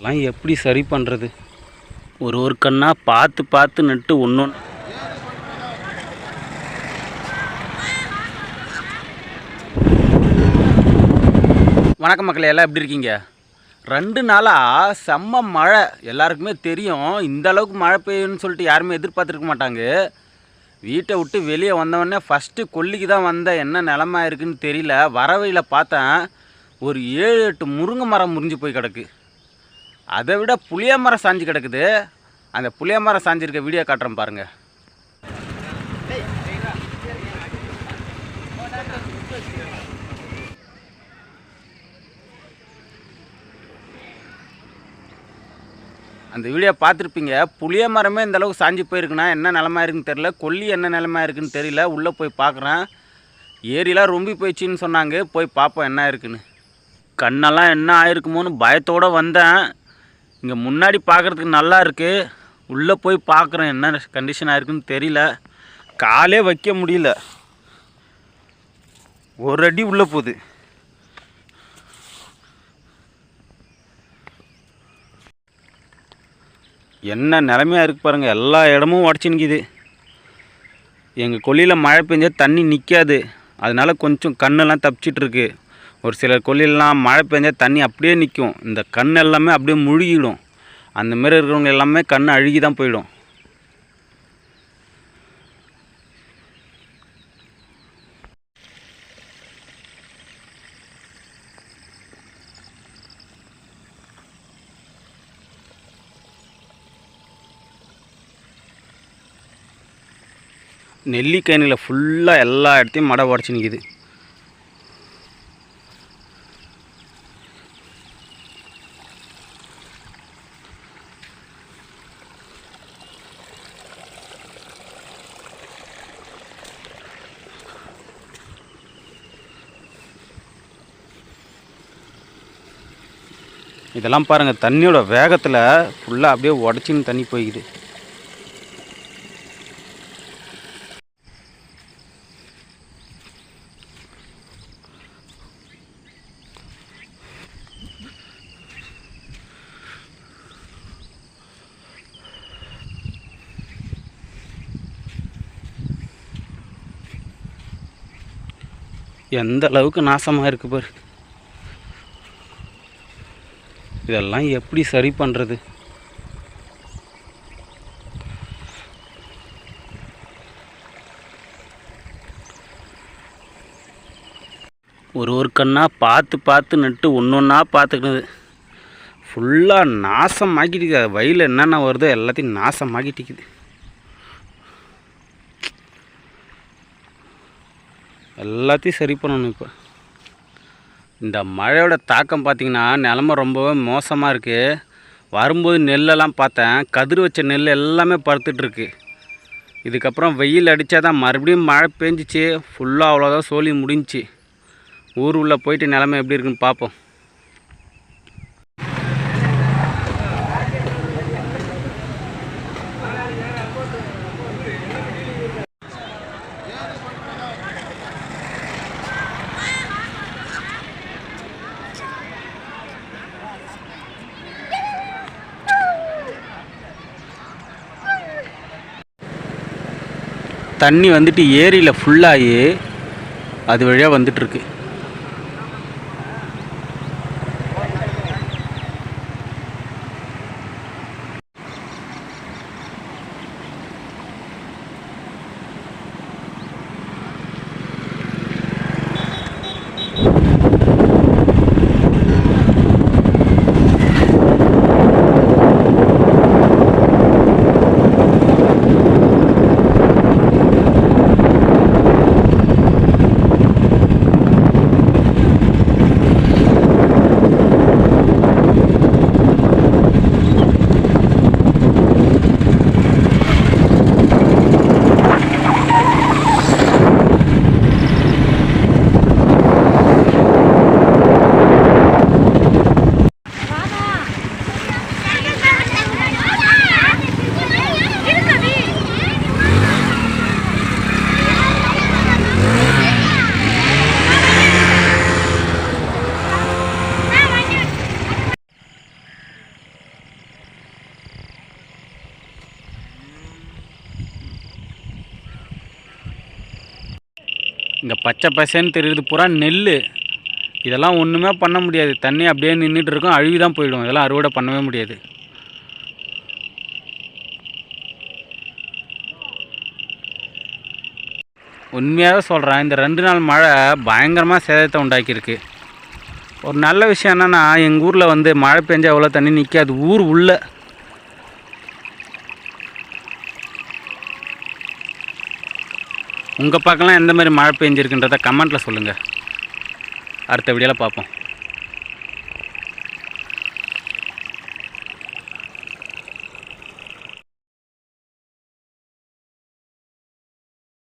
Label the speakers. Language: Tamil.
Speaker 1: எல்லாம் எப்படி சரி பண்ணுறது ஒரு ஒரு கண்ணாக பார்த்து பார்த்து நட்டு ஒன்று வணக்கம் மக்களே எல்லாம் எப்படி இருக்கீங்க? ரெண்டு நாளாக செம்ம மழை. எல்லாருக்குமே தெரியும். இந்த அளவுக்கு மழை பெய்யும்னு சொல்லிட்டு யாருமே எதிர்பார்த்துருக்க மாட்டாங்க. வீட்டை விட்டு வெளியே வந்தவொடனே ஃபஸ்ட்டு கொல்லிக்கு தான் வந்தேன். என்ன நிலமா இருக்குன்னு தெரியல. வரவையில் பார்த்தேன் ஒரு ஏழு எட்டு முருங்கை மரம் முறிஞ்சு போய் கிடக்கு. அதை விட புளிய மரம் சாஞ்சு கிடக்குது. அந்த புளிய மரம் சாஞ்சிருக்க வீடியோ காட்டுறேன் பாருங்க. அந்த வீடியோ பார்த்துருப்பீங்க. புளிய மரமே இந்த அளவுக்கு சாஞ்சு போயிருக்குன்னா என்ன நிலமா இருக்குன்னு தெரியல. கொல்லி என்ன நிலமா இருக்குன்னு தெரியல. உள்ளே போய் பார்க்குறேன். ஏரியெலாம் ரொம்பி போயிடுச்சின்னு சொன்னாங்க. போய் பார்ப்போம் என்ன இருக்குன்னு. கண்ணெல்லாம் என்ன ஆயிருக்குமோன்னு பயத்தோடு வந்தேன். இங்கே முன்னாடி பார்க்குறதுக்கு நல்லா இருக்குது உள்ளே போய் பார்க்குறேன் என்ன கண்டிஷன் ஆயிருக்குன்னு தெரியல. காலே வைக்க முடியல. ஒரு அடி உள்ளே போகுது. என்ன நிலமையாக இருக்கு பாருங்கள் எல்லா இடமும் உடச்சி நிற்கிது எங்கள் கொல்லியில் மழை பெஞ்சால் தண்ணி நிற்காது அதனால் கொஞ்சம் கண்ணெல்லாம் தப்பிச்சிட்ருக்கு ஒரு சிலர் கொல்லிலலாம் மழை பெஞ்சால் தண்ணி அப்படியே நிற்கும் இந்த கண் எல்லாமே அப்படியே முழுகிடும். அந்த மாரி இருக்கிறவங்க எல்லாமே கண் அழுகி தான் போயிடும் நெல்லிக்கனியில் ஃபுல்லாக எல்லா இடத்தையும் மடை உடச்சி நிற்கிது இதெல்லாம் பாருங்கள் தண்ணியோட வேகத்தில் ஃபுல்லாக அப்படியே உடச்சின்னு தண்ணி போய்க்குது. எந்த அளவுக்கு நாசமாக இருக்கு பாரு. இதெல்லாம் எப்படி சரி பண்ணுறது ஒரு ஒரு கண்ணா பார்த்து பார்த்து நட்டு ஒன்று ஒன்றா பார்த்துக்கினது ஃபுல்லாக நாசமாக்கிட்டு வயலில் என்னென்ன வருதோ எல்லாத்தையும் நாசமாக்கிட்டிக்குது. எல்லாத்தையும் சரி பண்ணணும் இப்போ. இந்த மழையோட தாக்கம் பார்த்திங்கன்னா நிலமை ரொம்பவே மோசமாக இருக்குது வரும்போது நெல்லெல்லாம் பார்த்தேன். கதிர் வச்ச நெல் எல்லாமே படுத்துட்ருக்கு இதுக்கப்புறம் வெயில் அடித்தா தான் மறுபடியும் மழை பெஞ்சிச்சு. ஃபுல்லாக அவ்வளோதான் சோழி முடிஞ்சிச்சு. ஊர் உள்ளே போயிட்டு நிலமை எப்படி இருக்குன்னு பார்ப்போம் தண்ணி வந்துட்டு ஏரியில் ஃபுல்லாகி அது வழியாக வந்துட்டுருக்கு இங்கே பச்சை பசேன்னு தெரியுது பூரா நெல் இதெல்லாம் ஒன்றுமே பண்ண முடியாது. தண்ணி அப்படியே நின்றுட்டு இருக்கும் அழுவி தான் போயிடும். இதெல்லாம் அறுவடை பண்ணவே முடியாது. உண்மையாகவே சொல்கிறேன் இந்த ரெண்டு நாள் மழை பயங்கரமாக சேதத்தை உண்டாக்கியிருக்கு. ஒரு நல்ல விஷயம் என்னென்னா எங்கள் ஊரில் வந்து மழை பெஞ்சால் அவ்வளோ தண்ணி நிற்காது ஊர் உள்ளே உங்கள் பக்கம்லாம் எந்த மாதிரி மழை பெஞ்சிருக்குன்றத கமெண்ட்டில் சொல்லுங்கள் அடுத்த வீடியோவில் பார்ப்போம்.